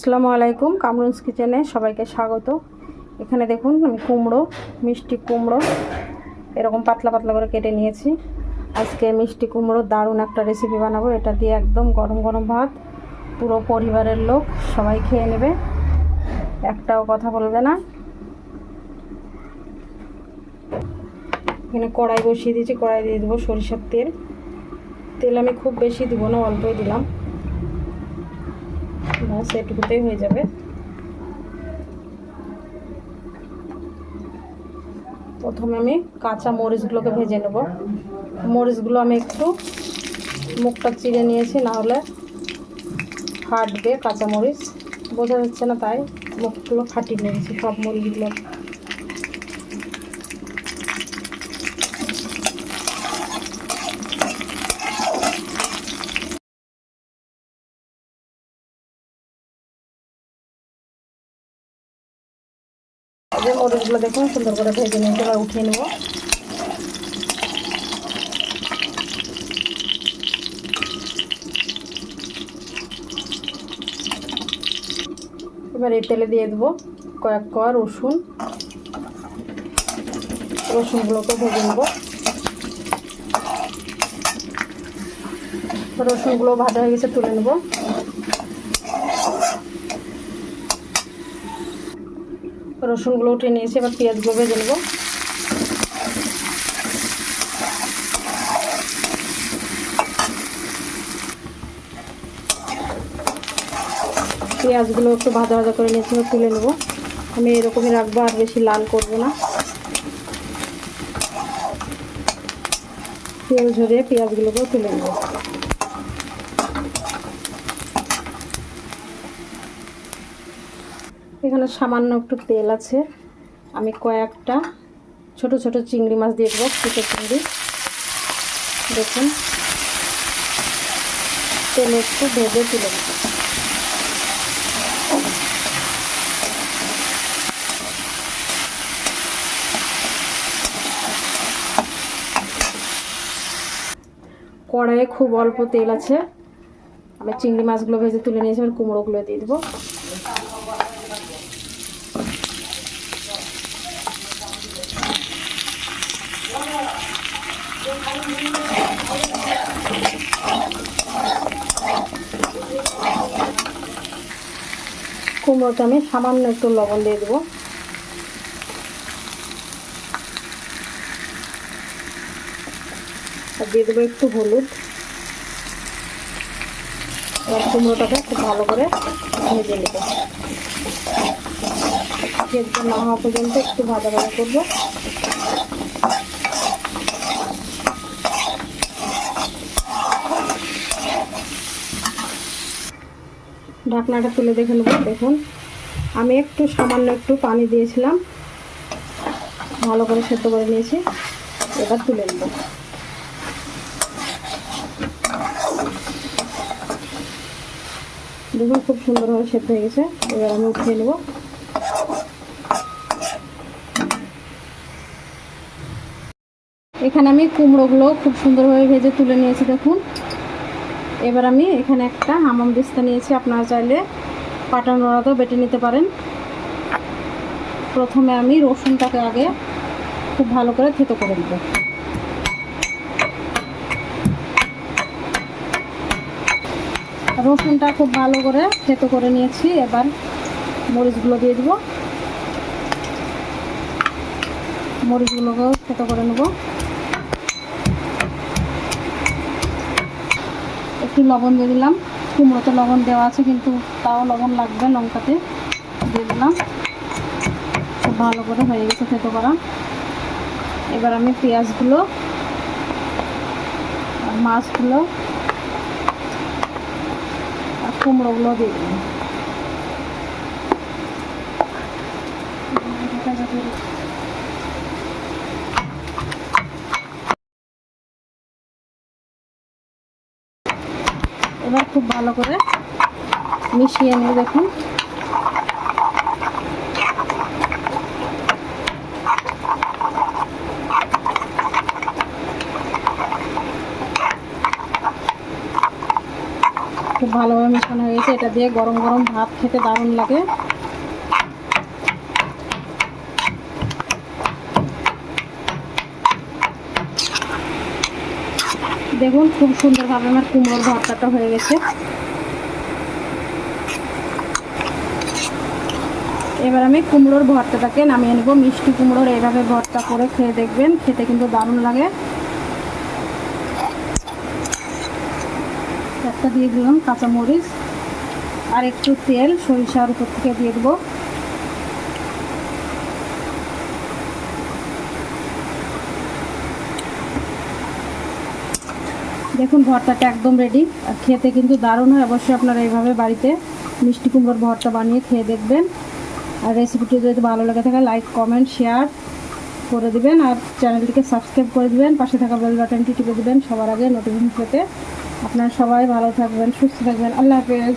আসসালামু আলাইকুম, কামরুন্স কিচেনে সবাইকে স্বাগত। এখানে দেখুন আমি কুমড়ো, মিষ্টি কুমড়ো, এরকম পাতলা পাতলা করে কেটে নিয়েছি। আজকে মিষ্টি কুমড়ো দারুণ একটা রেসিপি বানাবো, এটা দিয়ে একদম গরম গরম ভাত, পুরো পরিবারের লোক সবাই খেয়ে নেবে, একটাও কথা বলবে না। এখানে কড়াই বসিয়ে দিয়েছি, কড়াই দিয়ে দেবো সরিষার তেল। তেল আমি খুব বেশি দিব না, অল্পই দিলাম। ব্যাস এটুকুতেই হয়ে যাবে। প্রথমে আমি কাঁচা মরিচগুলোকে ভেজে নেব। মরিচগুলো আমি একটু মুখটা চিড়ে নিয়েছি, না হলে ফাটবে কাঁচা মরিচ। বোঝা যাচ্ছে না তাই, মুখগুলো ফাটিয়ে নিয়েছি, সব মরিচগুলো যে মরিচগুলো দেখুন, সুন্দর করে ভেজে নিয়েছি এবার উঠিয়ে নেব। এবার এই তেলে দিয়ে দেবো কয়েক কোয়া রসুন। রসুনগুলোকে ভেজে নেব। রসুনগুলো ভাজা হয়ে গেছে, তুলে নেব। রসুনগুলো উঠে নিয়েছি, এবার পেঁয়াজগুলো ভেজে নেব। পেঁয়াজগুলো একটু ভাজা ভাজা করে নিয়েছি তুলে নেব। আমি এরকমই রাখব, আর বেশি লাল করব না। তেল ঝরিয়ে পেঁয়াজগুলোকেও তুলে নেব। এখানে সামান্য একটু তেল আছে। আমি কয়েকটা ছোট ছোট চিংড়ি মাছ দিয়ে দেবো কুচো চিংড়ি। দেখুন। তেল একটু ভেজে তুলে কড়াইয়ে খুব অল্প তেল আছে। আমি চিংড়ি মাছগুলো ভেজে তুলে নিয়েছি, এবার কুমড়োগুলো দিয়ে দেবো। কুমড়োতে আমি সামান্য একটু লবণ দিয়ে দেবো। আর দিয়ে দেবো একটু হলুদ। এবার কুমড়োটাকে খুব ভালো করে ভেজে নেব। সেদ্ধ না হওয়া পর্যন্ত একটু ভাজা ভাজা করব। ঢাকনাটা তুলে দেখে নেব, দেখুন। আমি একটু সামান্য একটু পানি দিয়েছিলাম। ভালো করে সেদ্ধ করে নিয়েছি। এবার তুলে নেব। দেখুন, খুব সুন্দরভাবে সেদ্ধ হয়ে গেছে। এবার আমি উঠিয়ে নেব। এখানে আমি কুমড়োগুলো খুব সুন্দরভাবে ভেজে তুলে নিয়েছি, দেখুন। এবার আমি এখানে একটা হামাম দিস্তা নিয়েছি। আপনারা চাইলে পাটা নোড়াতেও বেটে নিতে পারেন। প্রথমে আমি রসুনটাকে আগে খুব ভালো করে থেতো করে দেবো রসুনটা খুব ভালো করে থেতো করে নিয়েছি। এবার মরিচগুলো দিয়ে দেবো। মরিচগুলোকেও থেতো করে নেব। একটু লবণ দিয়ে দিলাম। কুমড়োতে লবণ দেওয়া আছে, কিন্তু তাও লবণ লাগবে লঙ্কাতে। দিয়ে দিলাম। খুব ভালো করে হয়ে গেছে থেতো করা। এবার আমি পেঁয়াজগুলো, আর মাছগুলো, আর কুমড়োগুলো দিয়ে দিলাম। এবার খুব ভালো করে মিশিয়ে নিয়ে দেখুন। খুব ভালোভাবে মেশানো হয়েছে এটা দিয়ে গরম গরম ভাত খেতে দারুণ লাগে। দেখুন, খুব সুন্দরভাবে আমার কুমড়োর ভর্তাটা হয়ে গেছে। এবার আমি কুমড়োর ভর্তাটাকে নামিয়ে নেব। মিষ্টি কুমড়োর এইভাবে ভর্তা করে খেয়ে দেখবেন, খেতে কিন্তু দারুণ লাগে। একটা দিয়ে দিলাম কাঁচামরিচ আর একটু তেল, সরিষার উপর থেকে দিয়ে দেবো। দেখুন, ভর্তাটা একদম রেডি আর খেতে কিন্তু দারুণ হয়, অবশ্যই আপনারা এইভাবে বাড়িতে মিষ্টি কুমড়োর ভর্তা বানিয়ে খেয়ে দেখবেন। আর রেসিপিটি যদি ভালো লেগে থাকে লাইক কমেন্ট শেয়ার করে দিবেন। আর চ্যানেলটিকে সাবস্ক্রাইব করে দিবেন। পাশে থাকা বেল বাটনটি টিপে দিবেন। সবার আগে নোটিফিকেশন পেতে। আপনারা সবাই ভালো থাকবেন, সুস্থ থাকবেন। আল্লাহ হাফেজ।